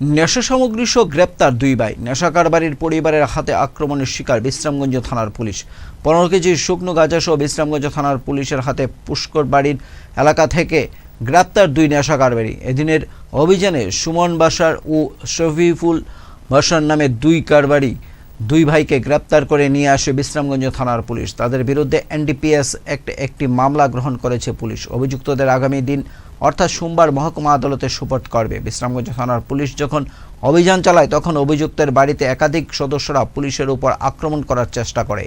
নেশা সামগ্রী সহ গ্রেপ্তার দুই ভাই। নেশা কারবারির পরিবারের হাতে আক্রমণের শিকার বিশ্রামগঞ্জ থানার পুলিশ। পনেরো কেজি শুকনো গাঁজা সহ বিশ্রামগঞ্জ থানার পুলিশের হাতে পুষ্কর বাড়ির এলাকা থেকে গ্রেপ্তার দুই নেশা কারবারি। এদিনের অভিযানে সুমন বাসার ও শফিফুল বাসার নামে দুই কারবারি দুই ভাইকে গ্রেপ্তার করে নিয়ে আসে বিশ্রামগঞ্জ থানার পুলিশ। তাদের বিরুদ্ধে এনডিপিএস একটি মামলা গ্রহণ করেছে পুলিশ। অভিযুক্তদের আগামী দিন অর্থাৎ সোমবার মহকুমা আদালতে সুপোর্ট করবে। বিশ্রামগঞ্জ থানার পুলিশ যখন অভিযান চালায়, তখন অভিযুক্তের বাড়িতে একাধিক সদস্যরা পুলিশের উপর আক্রমণ করার চেষ্টা করে।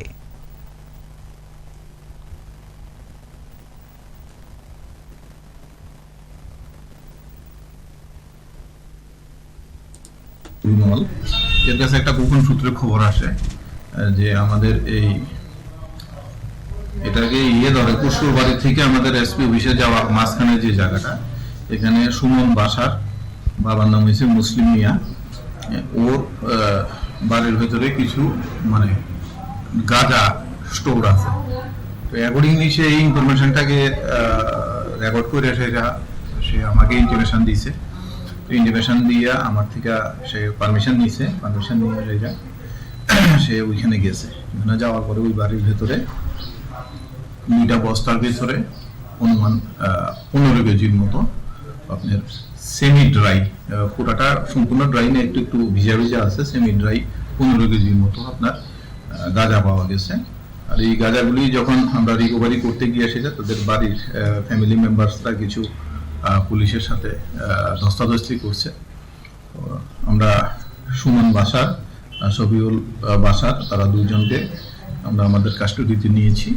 এর কাছে একটা গোপন সূত্রে খবর আসে, যে আমাদের এই এটাকে ইয়ে ধরে কুসুর বাড়ি থেকে আমাদের এসপি অফিসে যাওয়া মাঝখানে যে জায়গাটা, এখানে সুমন বাসার বাবার নাম হয়েছে মুসলিম মিয়া। ওর বাড়ির ভেতরে কিছু মানে গাঁজা স্টোর আছে। তো অ্যাকর্ডিংলি সে এই ইনফরমেশনটাকে রেকর্ড করে সেটা সে আমাকে ইন্টিমেশন দিয়েছে। ইন্টিমেশন দিয়ে আমার থেকে সে পারমিশন নিয়েছে। পারমিশন নিয়ে সেটা সে ওইখানে গেছে। ওখানে যাওয়ার পরে ওই বাড়ির ভেতরে দুইটা বস্তার ভেতরে অনুমান পনেরো কেজির মতো আপনার সেমি ড্রাই পুরাটা সম্পূর্ণ ড্রাই না, একটু একটু ভিজা ভিজা আছে সেমি ড্রাই পনেরো কেজির মতো আপনার গাঁজা পাওয়া গেছে। আর এই গাঁজাগুলি যখন আমরা রিকভারি করতে গিয়ে সেটা তাদের বাড়ির ফ্যামিলি মেম্বার্সরা কিছু পুলিশের সাথে ধস্তাধস্তি করছে। আমরা সুমন বাসার শফিউল বাসার, তারা দুজনকে আমরা আমাদের কাস্টডিতে নিয়েছি।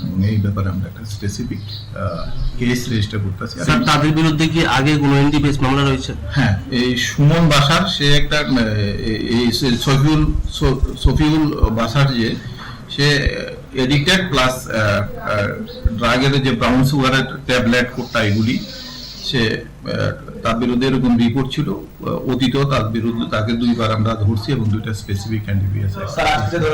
এবং এই ব্যাপারে আমরা একটা স্পেসিফিক কেস রেজিস্টার করতেছি। স্যার তাদের বিরুদ্ধে কি আগে কোনো এনডিপিএস মামলা রয়েছে? হ্যাঁ এই সুমন বাসার সে একটা এই- সফিউল সফিউল বাসার যে সে এডিক্টেড প্লাস ড্রাগের যে ব্রাউন সুগারের ট্যাবলেট কোটটা এগুলি সে আহ, তার বিরুদ্ধে এরকম রিপোর্ট ছিল অতীতেও তার বিরুদ্ধে তাকে দুইবার আমরা ধরছি এবং দুইটা স্পেসিফিক